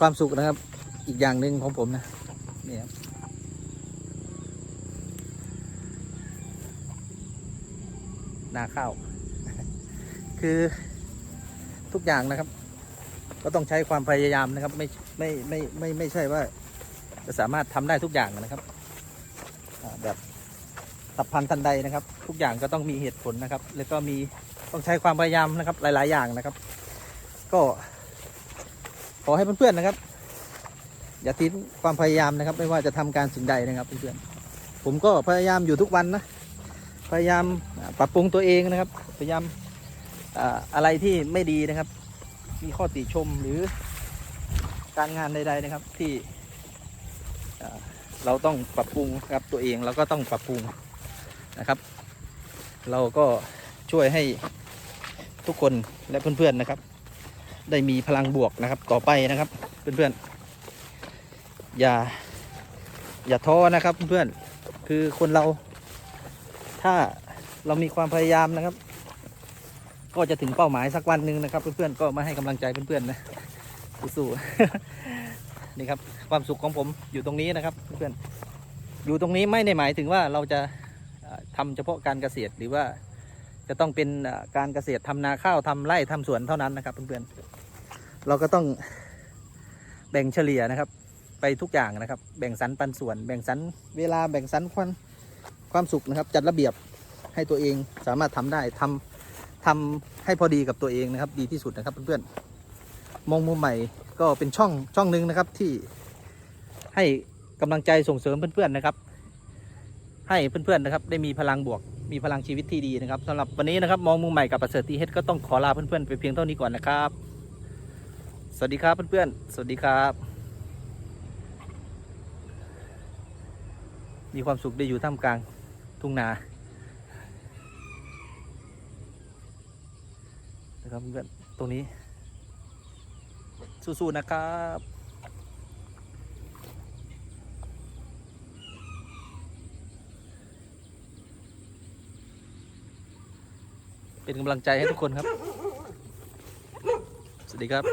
ความสุขนะครับ อีกอย่างหนึ่งของผมนะนี่ครับนาข้าว คือทุกอย่างนะครับ ก็ต้องใช้ความพยายามนะครับ ไม่ไม่ไม่ไม่ไม่ใช่ว่า จะสามารถทำได้ทุกอย่างนะครับแบบตับพันทันใดนะครับ ทุกอย่างก็ต้องมีเหตุผลนะครับ แล้วก็มีต้องใช้ความพยายามนะครับหลาย ๆ อย่างนะครับ ก็ ขอให้เพื่อนๆนะครับ อย่าทิ้งความพยายามนะครับ ไม่ว่าจะทำการสิ่งใดนะครับเพื่อนๆผมก็พยายามอยู่ทุกวันนะพยายามปรับปรุงตัวเองนะครับ พยายามอะไรที่ไม่ดีนะครับ มีข้อติชมหรือการงานใด ๆนะครับที่เราต้องปรับปรุงครับตัวเองเราก็ต้องปรับปรุงนะครับ เราก็ช่วยให้ทุกคนและเพื่อนๆนะครับ ได้มีพลังบวกนะครับต่อไปนะครับ เพื่อนๆ อย่า อย่าท้อนะครับเพื่อนๆคือคนเรา ถ้าเรามีความพยายามนะครับ ก็จะถึงเป้าหมายสักวันหนึ่งนะครับ เพื่อนๆก็มาให้กำลังใจเพื่อนๆนะสู้ๆนี่ครับ ความสุขของผมอยู่ตรงนี้นะครับ เพื่อนๆอยู่ตรงนี้ไม่ได้หมายถึงว่าเราจะเอ่อทำเฉพาะการเกษตรหรือว่า จะต้องเป็นการเกษตรทำนาข้าวทำไร่ทำสวนเท่านั้นนะครับเพื่อนๆเราก็ต้องแบ่งเฉลี่ยนะครับ ไปทุกอย่างนะครับ แบ่งสรรปันส่วน แบ่งสรรเวลาแบ่งสรรความความสุขนะครับ จัดระเบียบให้ตัวเองสามารถทำได้ทำทำให้พอดีกับตัวเองนะครับ ดีที่สุดนะครับเพื่อนๆมองมุมใหม่ก็เป็นช่องช่องหนึ่งนะครับที่ให้กำลังใจส่งเสริมเพื่อนๆนะครับ ให้เพื่อนๆนะครับ ได้มีพลังบวก มีพลังชีวิตที่ดีนะครับสำหรับวันนี้นะครับมองมุมใหม่กับประเสริฐทีเฮดก็ต้องขอลาเพื่อนๆไปเพียงเท่านี้ก่อนนะครับ สวัสดีครับเพื่อนๆสวัสดีครับ มีความสุขได้อยู่ท่ามกลางทุ่งนานะครับเพื่อนตรงนี้สู้ๆนะครับ เป็นกำลังใจให้ทุกคนครับ สวัสดีครับ